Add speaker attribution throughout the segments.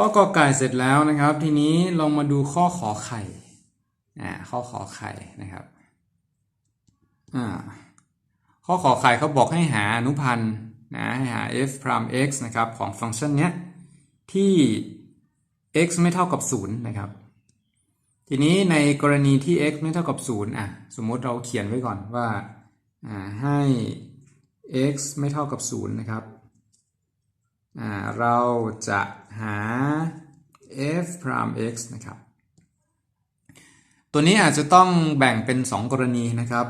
Speaker 1: ข้อกอไก่เสร็จแล้วนะครับ ทีนี้ลองมาดูข้อขอไข่อ่าข้อขอไข่นะครับอ่าข้อขอไข่เขาบอกให้หาอนุพันธ์นะให้หา f prime x นะครับของฟังก์ชันเนี้ยที่ x ไม่เท่ากับ 0 นะครับ ทีนี้ในกรณีที่ x ไม่เท่ากับ 0 อะ สมมติเราเขียนไว้ก่อนว่าอ่าให้ x ไม่เท่ากับ 0 นะครับอ่าเราจะ หา f prime x นะครับ ตัวนี้อาจจะต้องแบ่งเป็น 2 กรณีนะครับ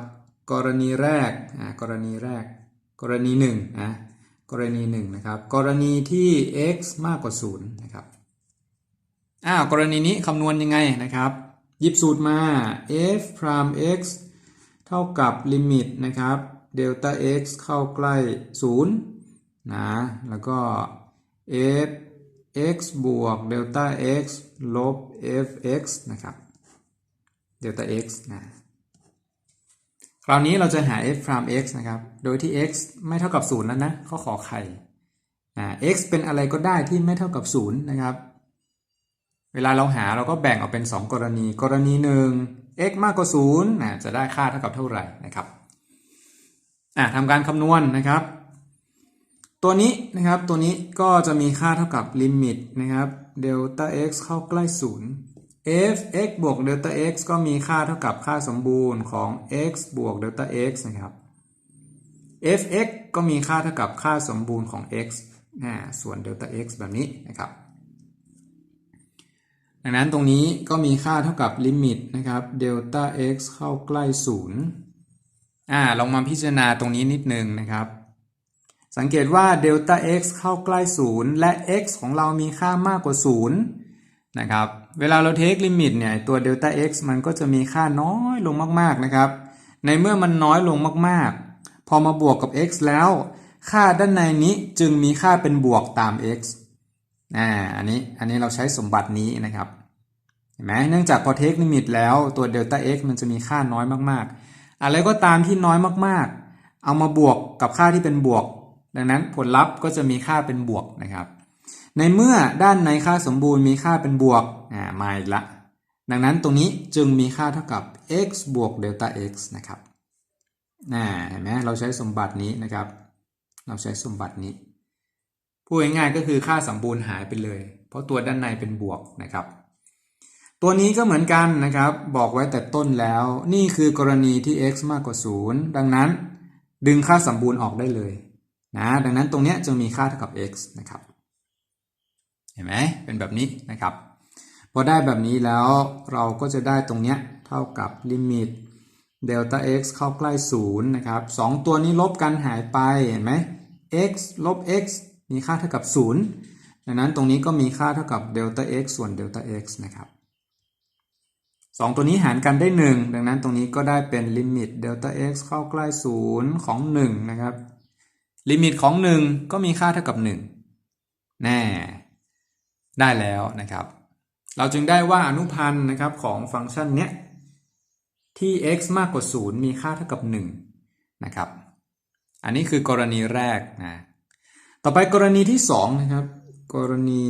Speaker 1: กรณีแรกกรณีแรก กรณี1นะกรณี1นะครับ กรณีที่ x มากกว่า0นะครับอ้าวกรณีนี้คำนวณยังไงนะครับ หยิบสูตรมา f prime x เท่ากับลิมิตนะครับ delta x เข้าใกล้ 0นะแล้วก็ f x บวก delta x ลบ f x นะครับ delta x นะคราวนี้เราจะหา f prime x นะครับ โดยที่ x ไม่เท่ากับ 0 แล้วนะข้อขอไข่อ่า x เป็นอะไรก็ได้ที่ไม่เท่ากับ 0 นะครับ เวลาเราหาเราก็แบ่งออกเป็น 2 กรณี กรณีหนึ่ง x มากกว่า0นะจะได้ค่าเท่ากับเท่าไหร่นะครับอะทำการคำนวณนะครับ ตัวนี้นะครับตัวนี้ก็จะมีค่าเท่ากับลิมิตนะครับเดลต้า x เข้าใกล้ 0 f x บวกเดลต้า x ก็มีค่าเท่ากับค่าสมบูรณ์ของ x บวกเดลต้า x นะครับ f x ก็มีค่าเท่ากับค่าสมบูรณ์ของ x นะส่วนเดลต้า x แบบนี้นะครับดังนั้นตรงนี้ก็มีค่าเท่ากับลิมิตนะครับเดลต้า x เข้าใกล้ 0อ่าลองมาพิจารณาตรงนี้นิดนึงนะครับ สังเกตว่าเดลต้า x เข้าใกล้0และ x ของเรามีค่ามากกว่า0นะครับ เวลาเราเทคลิมิตเนี่ยตัวเดลต้า x มันก็จะมีค่าน้อยลงมากๆนะครับ ในเมื่อมันน้อยลงมากๆ พอมาบวกกับ x แล้ว ค่าด้านในนี้จึงมีค่าเป็นบวกตาม x อ่า อันนี้ อันนี้เราใช้สมบัตินี้นะครับ เห็นไหมเนื่องจากพอเทคลิมิตแล้วตัวเดลต้า x มันจะมีค่าน้อยมากๆ อะไรก็ตามที่น้อยมากๆ เอามาบวกกับค่าที่เป็นบวก ดังนั้นผลลัพธ์ก็จะมีค่าเป็นบวกนะครับ ในเมื่อด้านในค่าสมบูรณ์มีค่าเป็นบวกอ่ามาอีกละดังนั้นตรงนี้จึงมีค่าเท่ากับ x บวกเดลต้า x นะครับอ่าเห็นไหมเราใช้สมบัตินี้นะครับ เราใช้สมบัตินี้พูดง่ายๆก็คือค่าสมบูรณ์หายไปเลย เพราะตัวด้านในเป็นบวกนะครับ ตัวนี้ก็เหมือนกันนะครับ บอกไว้แต่ต้นแล้ว นี่คือกรณีที่ x มากกว่า 0 ดังนั้น ดึงค่าสมบูรณ์ออกได้เลย นะดังนั้นตรงเนี้ยจะมีค่าเท่ากับ x นะครับ เห็นไหมเป็นแบบนี้นะครับ พอได้แบบนี้แล้วเราก็จะได้ตรงเนี้ยเท่ากับลิมิตเดลต้า x เข้าใกล้0นะครับสองตัวนี้ลบกันหายไปเห็นไหม x ลบ x มีค่าเท่ากับ 0 ดังนั้นตรงนี้ก็มีค่าเท่ากับเดลต้า x ส่วนเดลต้า x นะครับสองตัวนี้หารกันได้ 1 ดังนั้นตรงนี้ก็ได้เป็นลิมิตเดลต้า x เข้าใกล้ 0 ของ 1 นะครับ ลิมิตของ 1 ก็มีค่าเท่ากับ 1 แน่ ได้แล้วนะครับ เราจึงได้ว่าอนุพันธ์นะครับของฟังก์ชันเนี้ยที่ x มากกว่า 0 มีค่าเท่ากับ 1 นะครับ อันนี้คือกรณีแรกนะ ต่อไปกรณีที่ 2 นะครับ กรณี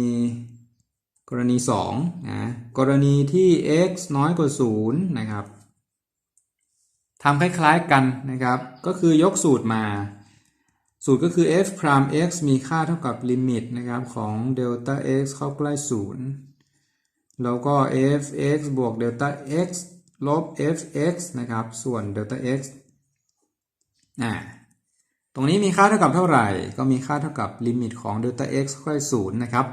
Speaker 1: กรณี2นะกรณีที่ x น้อยกว่า 0 นะครับทำคล้ายๆกันนะครับ ก็คือยกสูตรมา สูตรก็คือ f prime x มีค่าเท่ากับลิมิตนะครับของ delta x เข้าใกล้0แล้วก็ f x บวก delta x ลบ f x นะครับ ส่วน delta x อ่าตรงนี้มีค่าเท่ากับเท่าไหร่ ก็มีค่าเท่ากับลิมิตของ delta x เข้าใกล้0นะครับ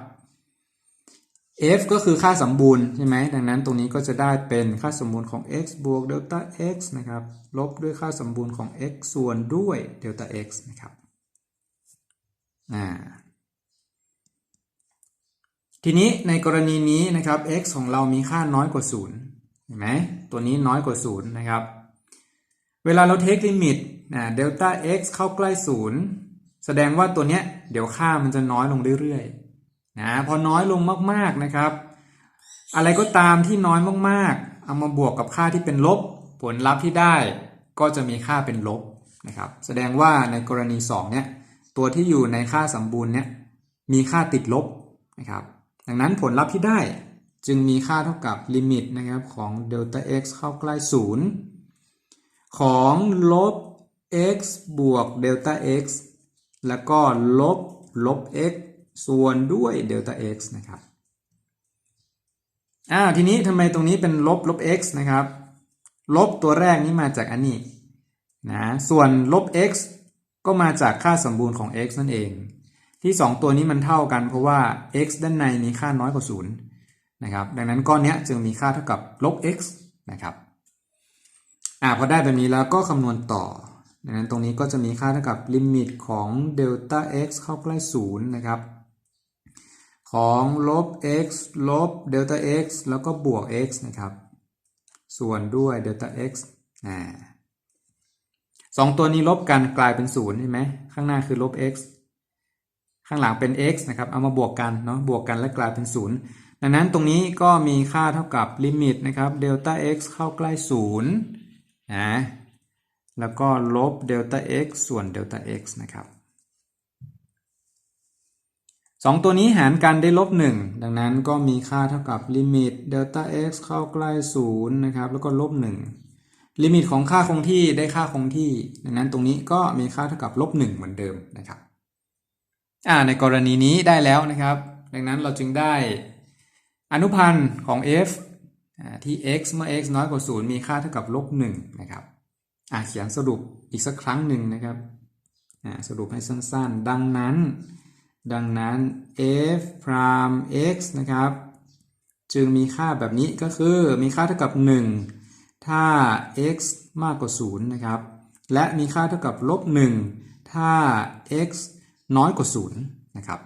Speaker 1: f ก็คือค่าสมบูรณ์ใช่ไหมดังนั้นตรงนี้ก็จะได้เป็นค่าสมบูรณ์ของ x บวก delta x นะครับ ลบด้วยค่าสมบูรณ์ของ x ส่วนด้วย delta x นะครับ ทีนี้ในกรณีนี้นะครับ x ของเรามีค่าน้อยกว่า 0 เห็นไหมตัวนี้น้อยกว่า 0 นะครับ เวลาเราเทคลิมิตนะเดลต้า x เข้าใกล้ 0 แสดงว่าตัวเนี้ยเดี๋ยวค่ามันจะน้อยลงเรื่อยๆนะพอน้อยลงมากๆนะครับ อะไรก็ตามที่น้อยมากๆ เอามาบวกกับค่าที่เป็นลบ ผลลัพธ์ที่ได้ก็จะมีค่าเป็นลบนะครับ แสดงว่าในกรณี 2 เนี้ย ตัวที่อยู่ในค่าสมบูรณ์เนี้ยมีค่าติดลบนะครับ ดังนั้นผลลัพธ์ที่ได้จึงมีค่าเท่ากับลิมิตนะครับของเดลต้า x เข้าใกล้ศูนย์ของลบ x บวกเดลต้า x แล้วก็ลบลบ x ส่วนด้วยเดลต้า x นะครับอ้าวทีนี้ทำไมตรงนี้เป็นลบลบ x นะครับ ลบตัวแรกนี้มาจากอันนี้นะส่วนลบ x ก็มาจากค่าสมบูรณ์ของ x นั่นเอง ที่ 2 ตัวนี้มันเท่ากันเพราะว่า x ด้านในมีค่าน้อยกว่า0นะครับดังนั้นก้อนนี้จึงมีค่าเท่ากับลบ x นะครับอ่าพอได้แบบนี้แล้วก็คำนวณต่อดังนั้นตรงนี้ก็จะมีค่าเท่ากับลิมิตของเดลต้า x เข้าใกล้0นะครับของลบ x ลบเดลต้า x แล้วก็บวก x นะครับ ส่วนด้วยเดลต้า x อ่า สองตัวนี้ลบกันกลายเป็นศูนย์ใช่ไหมข้างหน้าคือลบ x ข้างหลังเป็น x นะครับ เอามาบวกกันเนาะบวกกันและกลายเป็นศูนย์ดังนั้นตรงนี้ก็มีค่าเท่ากับลิมิตนะครับเดลต้า x เข้าใกล้ศูนย์นะแล้วก็ลบเดลต้า x ส่วนเดลต้า x นะครับสองตัวนี้หารกันได้ลบหนึ่งดังนั้นก็มีค่าเท่ากับลิมิตเดลต้า x เข้าใกล้ศูนย์นะครับ แล้วก็ลบหนึ่ง ลิมิตของค่าคงที่ได้ค่าคงที่ ดังนั้นตรงนี้ก็มีค่าเท่ากับลบหนึ่งเหมือนเดิมนะครับอ่าในกรณีนี้ได้แล้วนะครับ ดังนั้นเราจึงได้อนุพันธ์ของ f อ่าที่ x เมื่อ x น้อยกว่า 0 มีค่าเท่ากับลบหนึ่งนะครับอ่าเขียนสรุปอีกสักครั้งหนึ่งนะครับอ่าสรุปให้สั้นๆ ดังนั้น ดังนั้น f prime x นะครับ จึงมีค่าแบบนี้ก็คือมีค่าเท่ากับ 1 ถ้า x มากกว่า 0 นะครับ และมีค่าเท่ากับลบ 1 ถ้า x น้อยกว่า 0 นะครับ